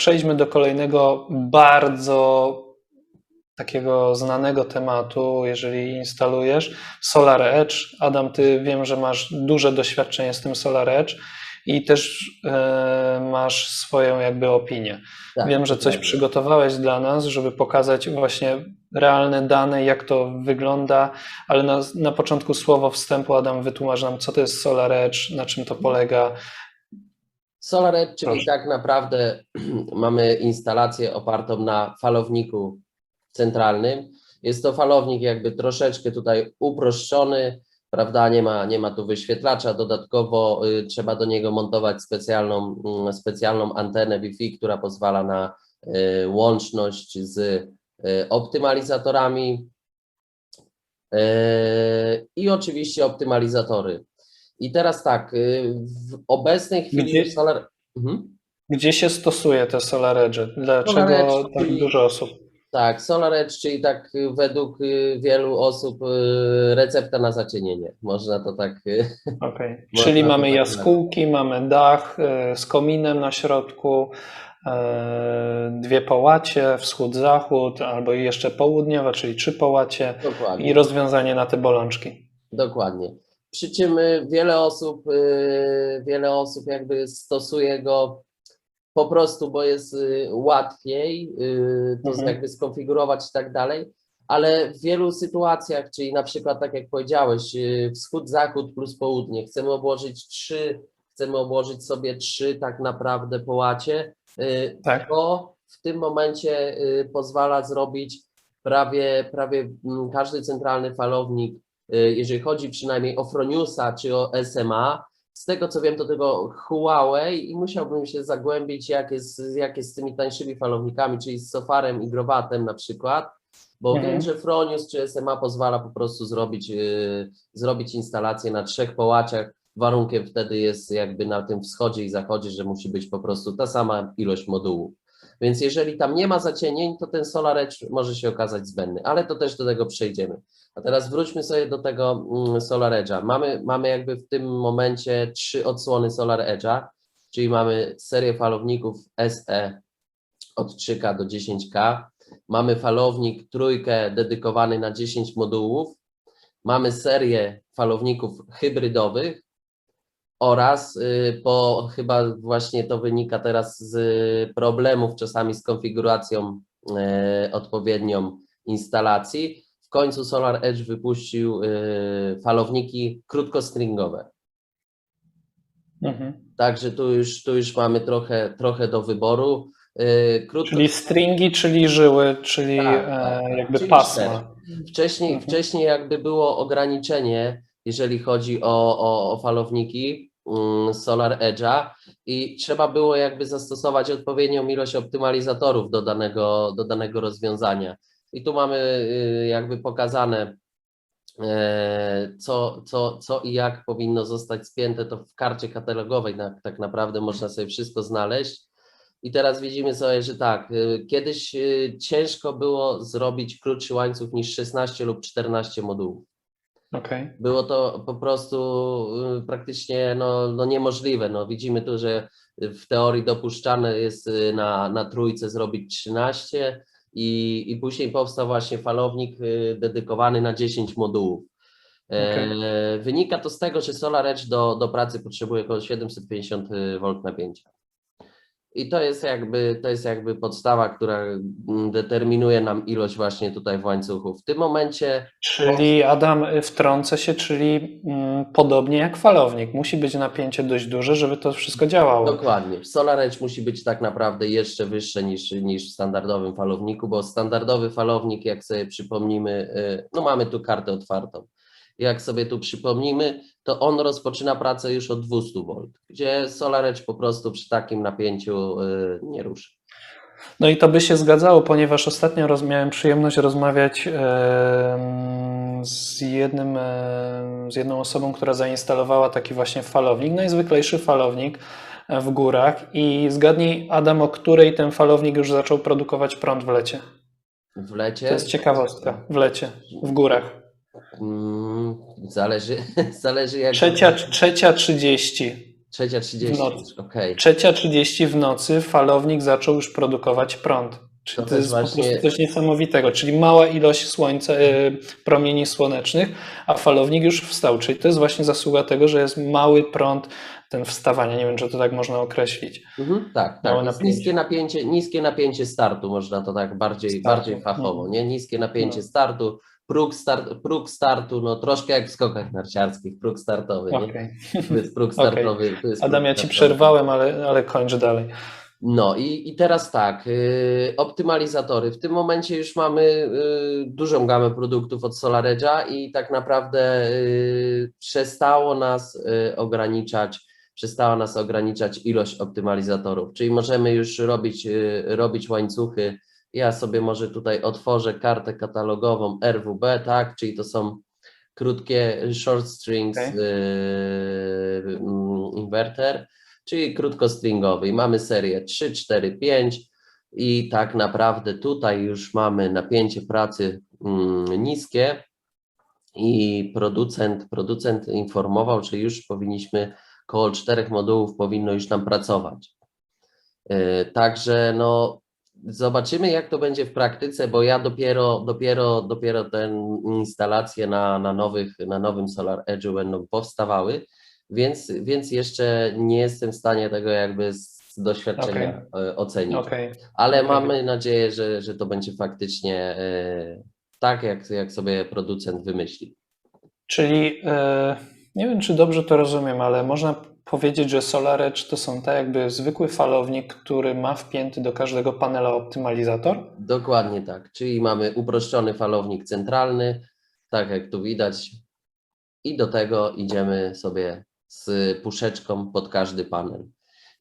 przejdźmy do kolejnego bardzo takiego znanego tematu, jeżeli instalujesz Solar Edge. Adam, ty wiem, że masz duże doświadczenie z tym Solar Edge i też e, masz swoją jakby opinię. Tak, wiem, że coś dokładnie. przygotowałeś dla nas, żeby pokazać właśnie realne dane, jak to wygląda, ale na, na początku słowo wstępu Adam wytłumacz nam, co to jest Solar Edge, na czym to polega. SolarEdge, czyli Proszę. tak naprawdę mamy instalację opartą na falowniku centralnym. Jest to falownik jakby troszeczkę tutaj uproszczony, prawda? Nie ma, nie ma tu wyświetlacza. Dodatkowo y, trzeba do niego montować specjalną, mm, specjalną antenę Wi-Fi, która pozwala na y, łączność z y, optymalizatorami y, i oczywiście optymalizatory. I teraz tak, y, w obecnej chwili Gdzie- Solar. Mhm. Gdzie się stosuje te Solar Edge? Dlaczego Solar Edge, tak czyli- dużo osób? Tak, Solar Edge, czyli tak y, według y, wielu osób recepta na zacienienie. Można to tak. Okay. Czyli mamy tak jaskółki, mamy dach z kominem na środku, e, dwie połacie, wschód-zachód, albo jeszcze południowe, czyli trzy połacie Dokładnie. i rozwiązanie na te bolączki. Dokładnie. Przy czym wiele osób, y, wiele osób jakby stosuje go po prostu, bo jest y, łatwiej y, to Mhm. jakby skonfigurować i tak dalej, ale w wielu sytuacjach, czyli na przykład tak jak powiedziałeś, wschód, zachód plus południe, chcemy obłożyć trzy, chcemy obłożyć sobie trzy tak naprawdę połacie, Tak? to w tym momencie pozwala zrobić prawie, prawie mm, każdy centralny falownik, jeżeli chodzi przynajmniej o Froniusa czy o SMA. Z tego co wiem, to tego Huawei i musiałbym się zagłębić, jak jest, jak jest z tymi tańszymi falownikami, czyli z Sofarem i Growatem na przykład, bo Mhm. wiem, że Fronius czy SMA pozwala po prostu zrobić, y, zrobić instalację na trzech połaciach. Warunkiem wtedy jest jakby na tym wschodzie i zachodzie, że musi być po prostu ta sama ilość modułów. Więc jeżeli tam nie ma zacienień, to ten Solar Edge może się okazać zbędny, ale to też do tego przejdziemy. A teraz wróćmy sobie do tego mm, Solar Edge'a. Mamy, mamy jakby w tym momencie trzy odsłony Solar Edge'a, czyli mamy serię falowników SE od 3K do 10K. Mamy falownik trójkę dedykowany na 10 modułów. Mamy serię falowników hybrydowych oraz y, po chyba właśnie to wynika teraz z problemów czasami z konfiguracją y, odpowiednią instalacji. W końcu Solar Edge wypuścił y, falowniki krótkostringowe. Mhm. Także tu już, tu już mamy trochę, trochę do wyboru. Y, Krótko, Czyli stringi, czyli żyły, czyli Tak, e, tak, tak. jakby Czyli pasma. Wcześniej, Mhm. wcześniej jakby było ograniczenie, jeżeli chodzi o, o, o falowniki Solar Edge'a i trzeba było jakby zastosować odpowiednią ilość optymalizatorów do danego, do danego rozwiązania. I tu mamy y, jakby pokazane, e, co, co, co i jak powinno zostać spięte, to w karcie katalogowej na, tak naprawdę można sobie wszystko znaleźć. I teraz widzimy sobie, że tak, y, kiedyś y, ciężko było zrobić krótszy łańcuch niż 16 lub 14 modułów. Okej. Było to po prostu y, praktycznie no, no niemożliwe. No, widzimy tu, że w teorii dopuszczane jest y, na, na trójce zrobić 13 i, i później powstał właśnie falownik y, dedykowany na 10 modułów. E, Wynika to z tego, że Solar Edge do, do pracy potrzebuje około 750 V napięcia. I to jest jakby, to jest jakby podstawa, która mm, determinuje nam ilość właśnie tutaj w łańcuchu. W tym momencie Czyli Adam, wtrącę się, czyli mm, podobnie jak falownik. Musi być napięcie dość duże, żeby to wszystko działało. Dokładnie. Solar Edge musi być tak naprawdę jeszcze wyższe niż, niż w standardowym falowniku, bo standardowy falownik, jak sobie przypomnimy, y, no mamy tu kartę otwartą. Jak sobie tu przypomnimy, to on rozpoczyna pracę już od 200 V, gdzie Solar Edge po prostu przy takim napięciu y, nie ruszy. No i to by się zgadzało, ponieważ ostatnio roz, miałem przyjemność rozmawiać z, jednym, z jedną osobą, która zainstalowała taki właśnie falownik, najzwyklejszy falownik e, w górach i zgadnij Adam, o której ten falownik już zaczął produkować prąd w lecie. W lecie. To jest ciekawostka. W lecie, w górach. Mm, zależy, zależy jak. Trzecia, trzecia 30. Trzecia 30, W nocy. okej. Trzecia 30 w nocy falownik zaczął już produkować prąd. Czyli To to, też jest po właśnie- prostu coś niesamowitego. Czyli mała ilość słońca, e, promieni słonecznych, a falownik już wstał. Czyli to jest właśnie zasługa tego, że jest mały prąd, ten wstawania. Nie wiem, czy to tak można określić. Mhm, tak, tak. Napięcie. niskie napięcie, niskie napięcie startu, można to tak bardziej, Startu. bardziej fachowo, nie? Niskie napięcie No. startu, próg, start, próg startu, no troszkę jak w skokach narciarskich, próg startowy, nie? Okej. To jest próg startowy. to jest Adam, próg ja ci startowy. przerwałem, ale, ale kończ dalej. No i, i teraz tak, y, optymalizatory. W tym momencie już mamy y, dużą gamę produktów od SolarEdge'a i tak naprawdę y, przestało nas ograniczać, przestała nas ograniczać ilość optymalizatorów, czyli możemy już robić, robić łańcuchy. Ja sobie może tutaj otworzę kartę katalogową RWB, tak, czyli to są krótkie short strings Okej. y, mm, inverter czyli krótkostringowy. I mamy serię 3, 4, 5 i tak naprawdę tutaj już mamy napięcie pracy mm, niskie i producent, producent informował, że już powinniśmy koło czterech modułów powinno już nam pracować. Yy, Także no zobaczymy jak to będzie w praktyce, bo ja dopiero, dopiero, dopiero te instalacje na, na, nowych, na nowym Solar Edge'u będą powstawały, więc, więc jeszcze nie jestem w stanie tego jakby z doświadczenia e, ocenić. Okej. Ale okej. mamy nadzieję, że, że to będzie faktycznie e, tak, jak, jak sobie producent wymyśli. Czyli e, nie wiem, czy dobrze to rozumiem, ale można powiedzieć, że SolarEdge to są tak jakby zwykły falownik, który ma wpięty do każdego panela optymalizator. Dokładnie tak. Czyli mamy uproszczony falownik centralny, tak jak tu widać, i do tego idziemy sobie z puszeczką pod każdy panel.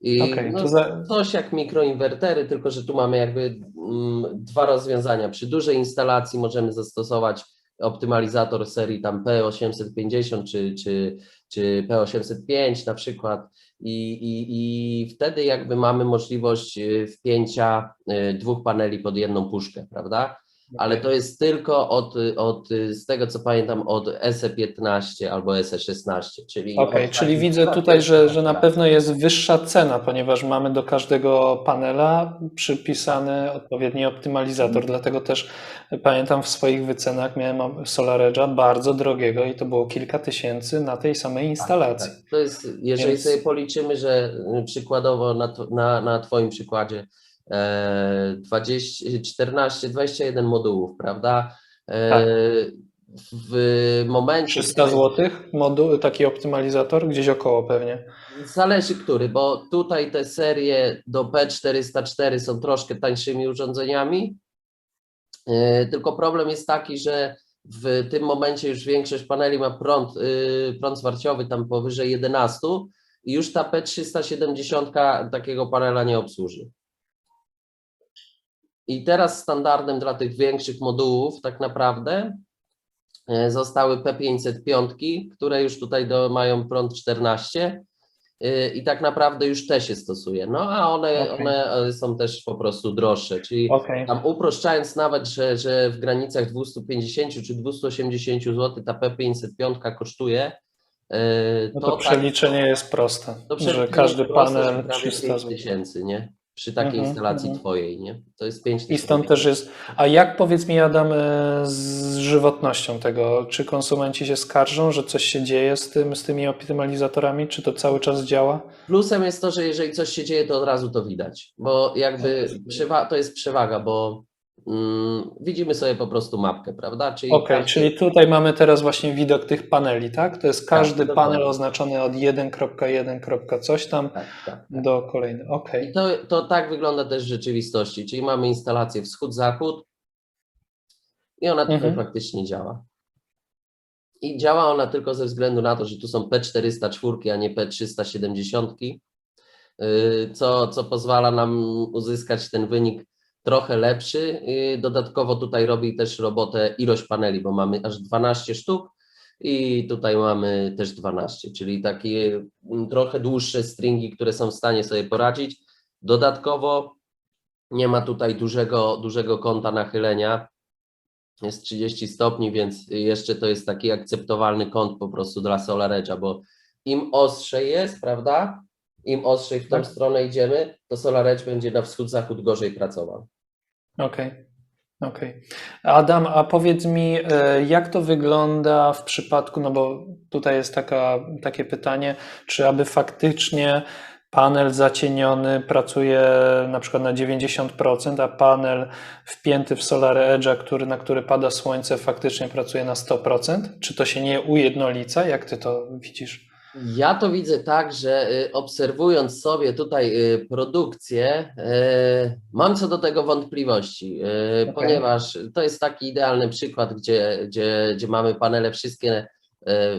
I Okej, no, to za, coś jak mikroinwertery, tylko że tu mamy jakby mm, dwa rozwiązania. Przy dużej instalacji możemy zastosować optymalizator serii tam P850 czy, czy, czy P805 na przykład i, i, i wtedy jakby mamy możliwość y, wpięcia y, dwóch paneli pod jedną puszkę, prawda? Ale to jest tylko od, od, z tego co pamiętam, od SE15 albo SE16, czyli. Okej, od czyli widzę tutaj, że, że na pewno jest wyższa cena, ponieważ mamy do każdego panela przypisany odpowiedni optymalizator. Dlatego też pamiętam w swoich wycenach miałem SolarEdge'a bardzo drogiego i to było kilka tysięcy na tej samej instalacji. Tak, to jest, jeżeli Więc- sobie policzymy, że przykładowo na, na, na Twoim przykładzie 20, 14, 21 modułów, prawda? E, Tak. W momencie. 300 zł moduł, taki optymalizator, gdzieś około pewnie. Zależy który, bo tutaj te serie do P404 są troszkę tańszymi urządzeniami. E, Tylko problem jest taki, że w tym momencie już większość paneli ma prąd, y, prąd zwarciowy tam powyżej 11 i już ta P370 takiego panela nie obsłuży. I teraz standardem dla tych większych modułów tak naprawdę e, zostały P505, które już tutaj do, mają prąd 14 y, i tak naprawdę już te się stosuje. No a one, Okej. one e, są też po prostu droższe, czyli Okej. tam uproszczając nawet, że, że w granicach 250 czy 280 zł ta P505 kosztuje, e, No to, to tak, przeliczenie jest proste, to że każdy panel prawie 300 5 zł. tysięcy, nie? Przy takiej Mhm, instalacji mhm. twojej, nie? To jest 5 I stąd też jest. A jak powiedz mi, Adam, e, z żywotnością tego? Czy konsumenci się skarżą, że coś się dzieje z, tym, z tymi optymalizatorami? Czy to cały czas działa? Plusem jest to, że jeżeli coś się dzieje, to od razu to widać, bo jakby przewa- to jest przewaga, bo widzimy sobie po prostu mapkę, prawda? Czyli Okej, każdy- czyli tutaj mamy teraz właśnie widok tych paneli, tak? To jest każdy dokładnie. panel oznaczony od 1.1. coś tam tak, tak, tak. do kolejnego. Okej. I to, to tak wygląda też w rzeczywistości, czyli mamy instalację wschód-zachód i ona tutaj Mhm. faktycznie działa. I działa ona tylko ze względu na to, że tu są P404, a nie P370, yy, co, co pozwala nam uzyskać ten wynik trochę lepszy. Yy, Dodatkowo tutaj robi też robotę ilość paneli, bo mamy aż 12 sztuk i tutaj mamy też 12, czyli takie mm, trochę dłuższe stringi, które są w stanie sobie poradzić. Dodatkowo nie ma tutaj dużego, dużego kąta nachylenia. Jest 30 stopni, więc jeszcze to jest taki akceptowalny kąt po prostu dla SolarEdge'a, bo im ostrzej jest, prawda? Im ostrzej w tą Tak. stronę idziemy, to Solar Edge będzie na wschód-zachód gorzej pracował. Okej. Okej. Adam, a powiedz mi, e, jak to wygląda w przypadku, no bo tutaj jest taka, takie pytanie, czy aby faktycznie panel zacieniony pracuje na przykład na 90%, a panel wpięty w Solar Edge'a, który, na który pada słońce, faktycznie pracuje na 100%? Czy to się nie ujednolica? Jak ty to widzisz? Ja to widzę tak, że y, obserwując sobie tutaj y, produkcję, y, mam co do tego wątpliwości, y, ponieważ to jest taki idealny przykład, gdzie, gdzie, gdzie mamy panele wszystkie,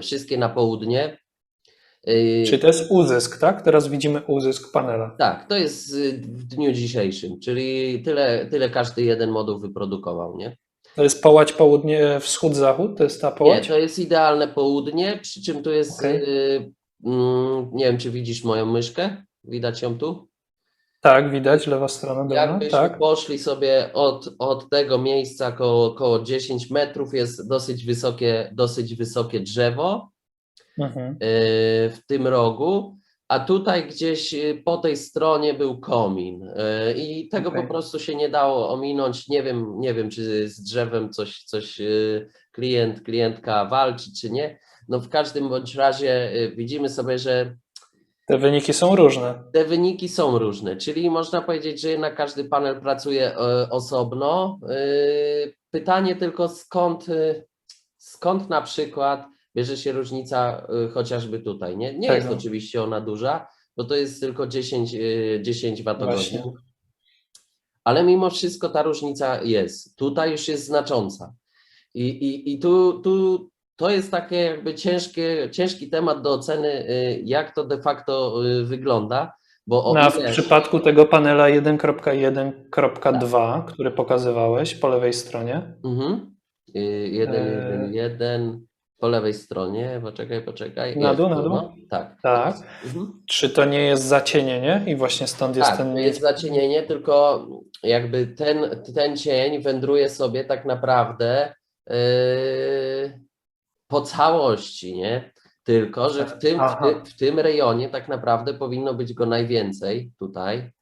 wszystkie na południe. Y, Czyli to jest uzysk, tak? Teraz widzimy uzysk panela. Tak, to jest w dniu dzisiejszym, czyli tyle, tyle każdy jeden moduł wyprodukował, nie? To jest połać południe, wschód-zachód? To jest ta Nie, połać? to jest idealne południe, przy czym tu jest, Okej. y, mm, nie wiem, czy widzisz moją myszkę? Widać ją tu? Tak, widać, lewa strona dolna, Jakbyśmy tak. poszli sobie od, od tego miejsca około, około 10 metrów jest dosyć wysokie, dosyć wysokie drzewo Mhm. y, w tym rogu, a tutaj gdzieś y, po tej stronie był komin y, i tego Okej. po prostu się nie dało ominąć. Nie wiem, nie wiem czy z drzewem coś, coś y, klient, klientka walczy, czy nie. No w każdym bądź razie widzimy sobie, że Te wyniki są różne. te wyniki są różne, czyli można powiedzieć, że jednak każdy panel pracuje e, osobno. Pytanie tylko skąd, skąd na przykład bierze się różnica y, chociażby tutaj. Nie, nie tak, jest no. oczywiście ona duża, bo to jest tylko 10, 10 y, watogodzin. Ale mimo wszystko ta różnica jest. Tutaj już jest znacząca. I, i, i tu, tu to jest takie jakby ciężkie, ciężki temat do oceny, y, jak to de facto wygląda. Bo no, w też... przypadku tego panela 1.1.2, tak. który pokazywałeś po lewej stronie. Mhm. 1.1.1 po lewej stronie, poczekaj, poczekaj. Na dół, na dół? No. Tak. Tak. Mhm. czy to nie jest zacienienie i właśnie stąd jest Tak, ten to jest zacienienie, tylko jakby ten, ten cień wędruje sobie tak naprawdę yy, po całości, nie? Tylko, że w tym, w, w tym rejonie tak naprawdę powinno być go najwięcej tutaj,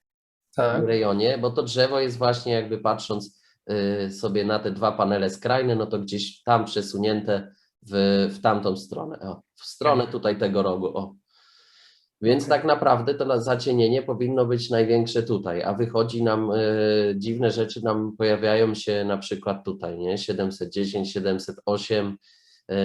w tak, tym rejonie, bo to drzewo jest właśnie jakby patrząc yy, sobie na te dwa panele skrajne, no to gdzieś tam przesunięte w, w tamtą stronę, o, w stronę tutaj tego rogu, o. Więc tak naprawdę to zacienienie powinno być największe tutaj, a wychodzi nam e, dziwne rzeczy nam pojawiają się na przykład tutaj, nie? 710, 708. E,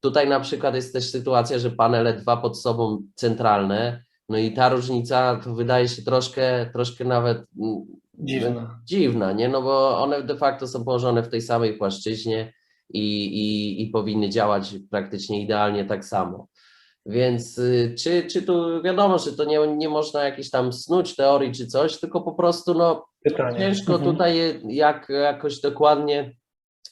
tutaj na przykład jest też sytuacja, że panele dwa pod sobą centralne, no i ta różnica to wydaje się troszkę, troszkę nawet mm, dziwne. dziwna, nie? No bo one de facto są położone w tej samej płaszczyźnie i, i, i powinny działać praktycznie idealnie tak samo. Więc y, czy, czy tu wiadomo, że to nie, nie można jakiś tam snuć teorii czy coś, tylko po prostu no Pytanie. ciężko Mhm. tutaj jak, jakoś dokładnie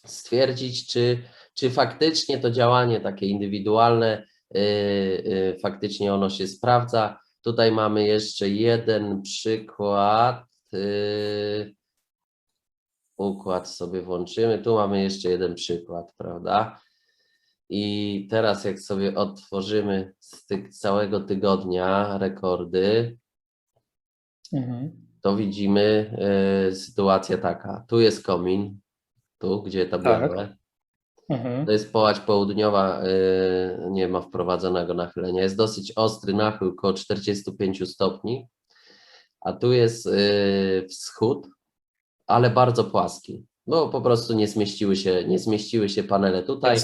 stwierdzić, czy, czy faktycznie to działanie takie indywidualne, y, y, faktycznie ono się sprawdza. Tutaj mamy jeszcze jeden przykład. y, Układ sobie włączymy. Tu mamy jeszcze jeden przykład, prawda? I teraz, jak sobie otworzymy z tych całego tygodnia rekordy, Mhm. to widzimy y, sytuację taka. Tu jest komin, tu, gdzie ta Tak. Mhm. To jest połać południowa, y, nie ma wprowadzonego nachylenia. Jest dosyć ostry nachył, około 45 stopni. A tu jest y, wschód, ale bardzo płaski. No po prostu nie zmieściły się, nie zmieściły się panele tutaj.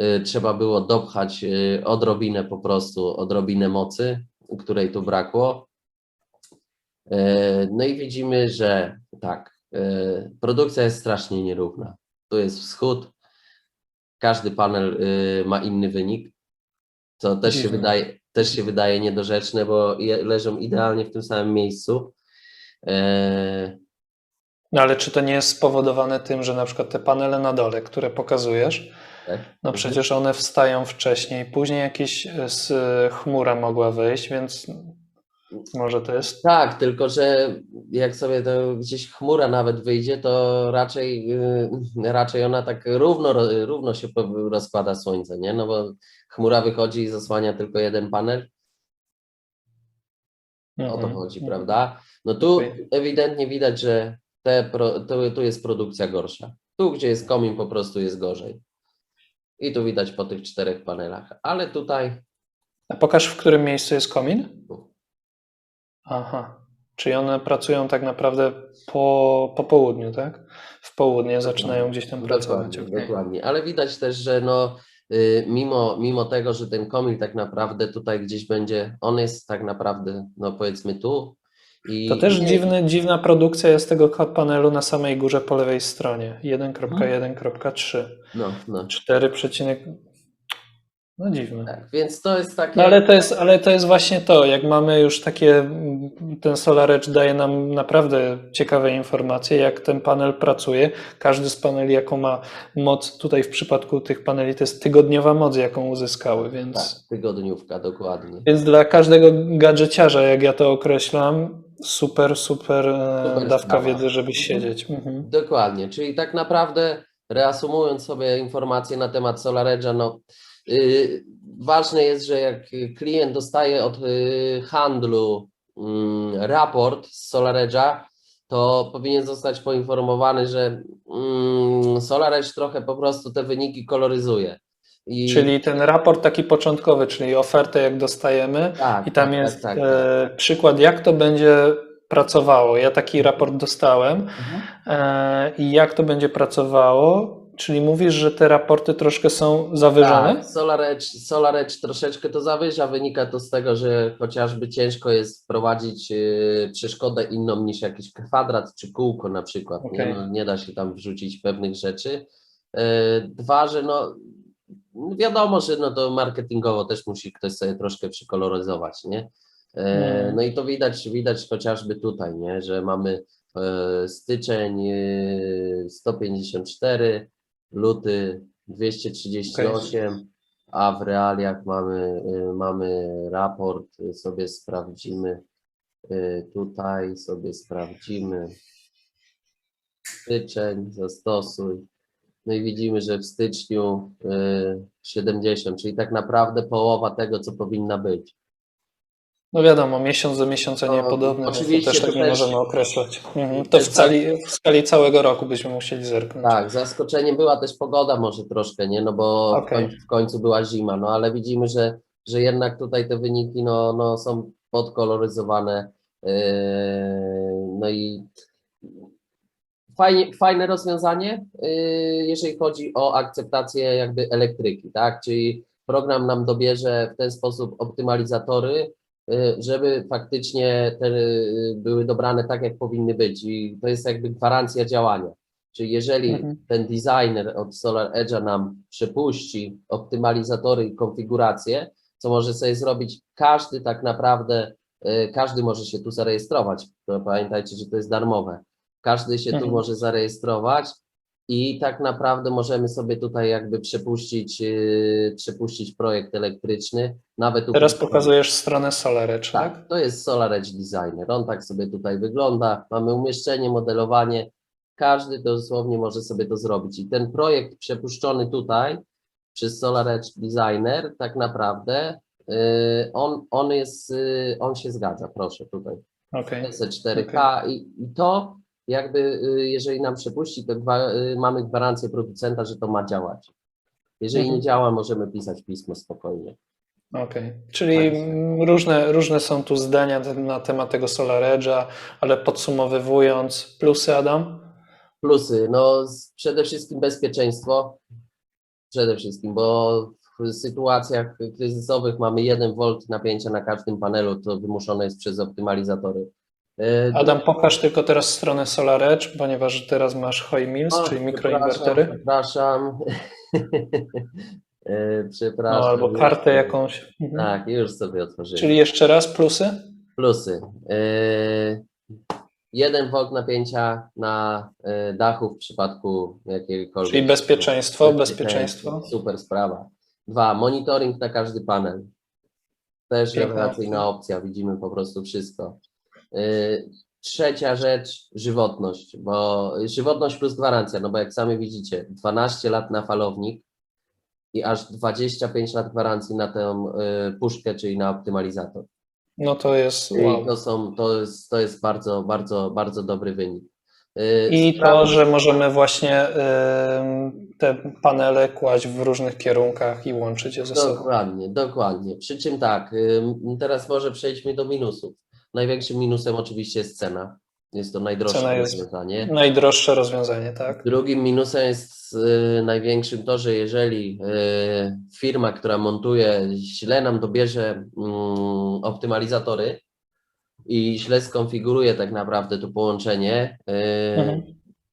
Y, trzeba było dopchać y, odrobinę po prostu, odrobinę mocy, której tu brakło. Y, No i widzimy, że tak, produkcja jest strasznie nierówna. Tu jest wschód, każdy panel ma inny wynik, co też się wydaje, też się wydaje niedorzeczne, bo leżą idealnie w tym samym miejscu. No ale czy to nie jest spowodowane tym, że na przykład te panele na dole, które pokazujesz, tak? no przecież one wstają wcześniej, później jakieś e, s- chmura mogła wejść, więc Może to jest. Tak, tylko że jak sobie to gdzieś chmura nawet wyjdzie, to raczej, y, raczej ona tak równo, równo się rozkłada słońce, nie? No bo chmura wychodzi i zasłania tylko jeden panel, o to Mhm. chodzi, prawda? No tu ewidentnie widać, że te pro, tu, tu jest produkcja gorsza. Tu, gdzie jest komin, po prostu jest gorzej. I tu widać po tych czterech panelach, ale tutaj A pokaż, w którym miejscu jest komin? Aha. Czyli one pracują tak naprawdę po, po południu, tak? W południe zaczynają gdzieś tam pracować. Dokładnie, okej. dokładnie. Ale widać też, że no, y, mimo, mimo tego, że ten komil tak naprawdę tutaj gdzieś będzie, on jest tak naprawdę, no powiedzmy tu. I To też nie- dziwny, dziwna produkcja jest tego ko- panelu na samej górze po lewej stronie. 1.1.3. No, no. 4, przecinek- no dziwne. Tak, więc to jest takie. No ale to jest, ale to jest właśnie to, jak mamy już takie, ten SolarEdge daje nam naprawdę ciekawe informacje, jak ten panel pracuje. Każdy z paneli, jaką ma moc, tutaj w przypadku tych paneli to jest tygodniowa moc, jaką uzyskały, więc, Tak, tygodniówka, dokładnie. więc dla każdego gadżeciarza, jak ja to określam, super, super, e, Super dawka sprawa. wiedzy, żeby siedzieć. Mhm. Dokładnie, czyli tak naprawdę reasumując sobie informacje na temat SolarEdge'a, no yy, ważne jest, że jak klient dostaje od yy, handlu mm, raport z SolarEdge'a, to powinien zostać poinformowany, że mm, SolarEdge trochę po prostu te wyniki koloryzuje. I, Czyli ten raport taki początkowy, czyli ofertę jak dostajemy, tak, I tam tak, jest tak, tak, e, przykład, jak to będzie pracowało. Ja taki raport dostałem Mhm. e, i jak to będzie pracowało. Czyli mówisz, że te raporty troszkę są zawyżone? Tak, SolarEdge, SolarEdge troszeczkę to zawyża. Wynika to z tego, że chociażby ciężko jest wprowadzić y, przeszkodę inną niż jakiś kwadrat czy kółko na przykład. Nie? Okej. No, nie da się tam wrzucić pewnych rzeczy. Y, Dwa, że no wiadomo, że no to marketingowo też musi ktoś sobie troszkę przykoloryzować, nie? E, Mm. No i to widać, widać chociażby tutaj, nie? że mamy e, styczeń e, 154, luty 238, a w realiach mamy, y, mamy raport, y, sobie sprawdzimy, y, tutaj sobie sprawdzimy styczeń, zastosuj. No i widzimy, że w styczniu y, 70, czyli tak naprawdę połowa tego, co powinna być. No wiadomo, miesiąc do miesiąca No, niepodobny, więc oczywiście to też tak nie też- możemy określać. Mhm. To w skali, w skali całego roku byśmy musieli zerknąć. Tak, zaskoczeniem była też pogoda może troszkę, nie? No bo w, Okej. końcu, w końcu była zima, no ale widzimy, że, że jednak tutaj te wyniki no, no, są podkoloryzowane. Yy, no i fajnie, fajne rozwiązanie, yy, jeżeli chodzi o akceptację jakby elektryki, tak? Czyli program nam dobierze w ten sposób optymalizatory, yy, żeby faktycznie te yy, były dobrane tak, jak powinny być i to jest jakby gwarancja działania. Czyli jeżeli Mhm. ten designer od Solar Edge'a nam przepuści optymalizatory i konfiguracje, co może sobie zrobić każdy tak naprawdę, każdy może się tu zarejestrować. Pamiętajcie, że to jest darmowe. Każdy się tu Mhm. może zarejestrować i tak naprawdę możemy sobie tutaj jakby przepuścić, e, przepuścić projekt elektryczny. Nawet Teraz pokazujesz stronę SolarEdge, tak? tak, to jest Solar Edge Designer. On tak sobie tutaj wygląda. Mamy umieszczenie, modelowanie. Każdy dosłownie może sobie to zrobić. I ten projekt przepuszczony tutaj przez Solar Edge Designer, tak naprawdę, yy, on, on jest, yy, on się zgadza, proszę tutaj. Okej. PC4K i, i to jakby, yy, jeżeli nam przepuści, to gwa, yy, mamy gwarancję producenta, że to ma działać. Jeżeli Mhm. nie działa, możemy pisać pismo spokojnie. Okej, czyli mm, różne, różne są tu zdania na temat tego SolarEdge'a, ale podsumowywując, plusy Adam? Plusy, no przede wszystkim bezpieczeństwo, przede wszystkim, bo w sytuacjach kryzysowych mamy 1 V napięcia na każdym panelu, to wymuszone jest przez optymalizatory. E, Adam, pokaż tylko teraz stronę SolarEdge, ponieważ teraz masz Hoi Mills, o, czyli mikroinwertery. Przepraszam. E, No, przepraszam. albo już kartę jakąś. Mhm. Tak, już sobie otworzyłem. Czyli jeszcze raz plusy? Plusy. E, 1 V napięcia na dachu w przypadku jakiegokolwiek. Czyli bezpieczeństwo, bezpieczeństwo. Super sprawa. Dwa, monitoring na każdy panel. Też rewelacyjna opcja, widzimy po prostu wszystko. Y, Trzecia rzecz, żywotność, bo żywotność plus gwarancja, no bo jak sami widzicie, 12 lat na falownik i aż 25 lat gwarancji na tę y, puszkę, czyli na optymalizator. No to jest I wow. to są, to jest, to jest bardzo, bardzo, bardzo dobry wynik. Y, I to, że możemy właśnie te panele kłaść w różnych kierunkach i łączyć je ze sobą. Dokładnie, dokładnie. Przy czym tak, teraz może przejdźmy do minusów. Największym minusem oczywiście jest cena. Jest to najdroższe Cena jest- rozwiązanie. Najdroższe rozwiązanie, tak? Drugim minusem jest y, największym to, że jeżeli y, firma, która montuje, źle nam dobierze mm, optymalizatory i źle skonfiguruje tak naprawdę to połączenie, y, Mhm.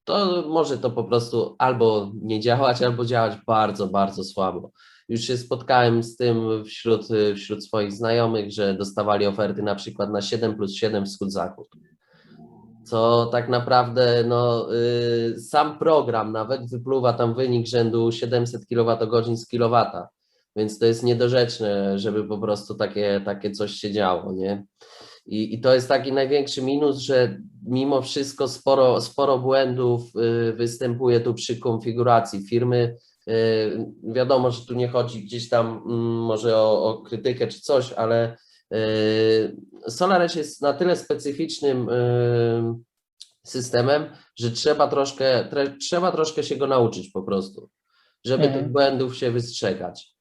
to może to po prostu albo nie działać, albo działać bardzo, bardzo słabo. Już się spotkałem z tym wśród, wśród swoich znajomych, że dostawali oferty na przykład na 7 plus 7 wschód-zachód. Co tak naprawdę no, y, sam program nawet wypluwa tam wynik rzędu 700 kWh z kilowata, więc to jest niedorzeczne, żeby po prostu takie, takie coś się działo, nie? I, I to jest taki największy minus, że mimo wszystko sporo, sporo błędów y, występuje tu przy konfiguracji firmy. Y, Wiadomo, że tu nie chodzi gdzieś tam mm, może o, o krytykę czy coś, ale y, SolarEdge jest na tyle specyficznym y, systemem, że trzeba troszkę, tre, trzeba troszkę się go nauczyć po prostu, żeby Mhm. tych błędów się wystrzegać.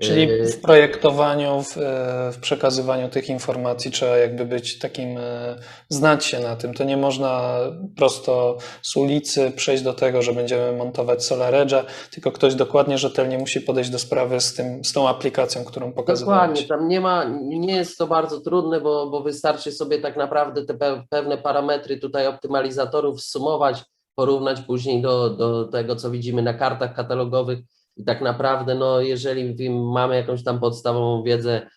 Czyli Y, w projektowaniu, w, e, w przekazywaniu tych informacji trzeba jakby być takim, e, znać się na tym. To nie można prosto z ulicy przejść do tego, że będziemy montować SolarEdge'a, tylko ktoś dokładnie, rzetelnie musi podejść do sprawy z, tym, z tą aplikacją, którą Dokładnie, pokazywałeś. tam nie ma, nie jest to bardzo trudne, bo, bo wystarczy sobie tak naprawdę te pe- pewne parametry tutaj optymalizatorów sumować, porównać później do, do tego, co widzimy na kartach katalogowych i tak naprawdę, no jeżeli mamy jakąś tam podstawową wiedzę y,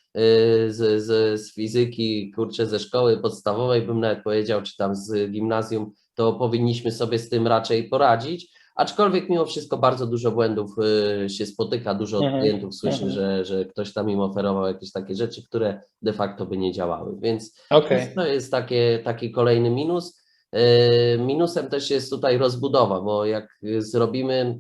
z, z, z fizyki, kurczę, ze szkoły podstawowej bym nawet powiedział, czy tam z gimnazjum, to powinniśmy sobie z tym raczej poradzić. Aczkolwiek mimo wszystko bardzo dużo błędów y, się spotyka, dużo od Mhm, klientów słyszy, mhm. że, że ktoś tam im oferował jakieś takie rzeczy, które de facto by nie działały. Więc Okej, to jest takie, taki kolejny minus. Y, Minusem też jest tutaj rozbudowa, bo jak zrobimy,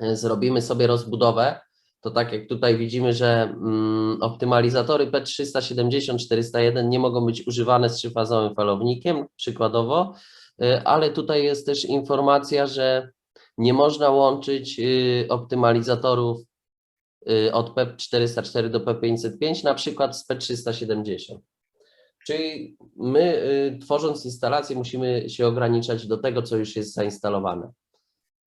zrobimy sobie rozbudowę, to tak jak tutaj widzimy, że mm, optymalizatory P370, 401 nie mogą być używane z trzyfazowym falownikiem, przykładowo, y, ale tutaj jest też informacja, że nie można łączyć y, optymalizatorów y, od P404 do P505, na przykład z P370. Czyli my, y, tworząc instalację, musimy się ograniczać do tego, co już jest zainstalowane.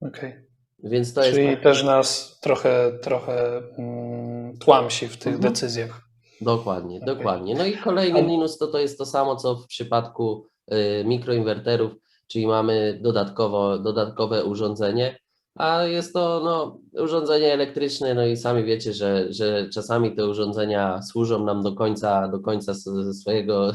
okej. Więc to jest. Czyli tak- też nas trochę, trochę mm, tłamsi w tych Mhm. decyzjach. Dokładnie, Okej. dokładnie. No i kolejny minus to, to jest to samo, co w przypadku y, mikroinwerterów, czyli mamy dodatkowo, dodatkowe urządzenie, a jest to no, urządzenie elektryczne, no i sami wiecie, że, że czasami te urządzenia służą nam do końca, do końca swojego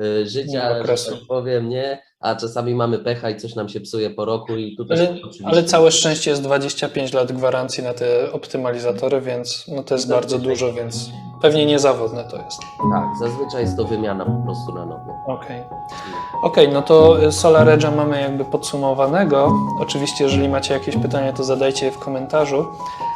y, życia, że Okresu. tak powiem, nie? A czasami mamy pecha i coś nam się psuje po roku i tu też Ale, ale całe szczęście jest 25 lat gwarancji na te optymalizatory, więc no to jest bardzo dużo, więc pewnie niezawodne to jest. Tak, zazwyczaj jest to wymiana po prostu na nowo. Okej. Okej, no to y, Solar Edge'a mamy jakby podsumowanego. Oczywiście, jeżeli macie jakieś pytania, to zadajcie je w komentarzu. Bonjour.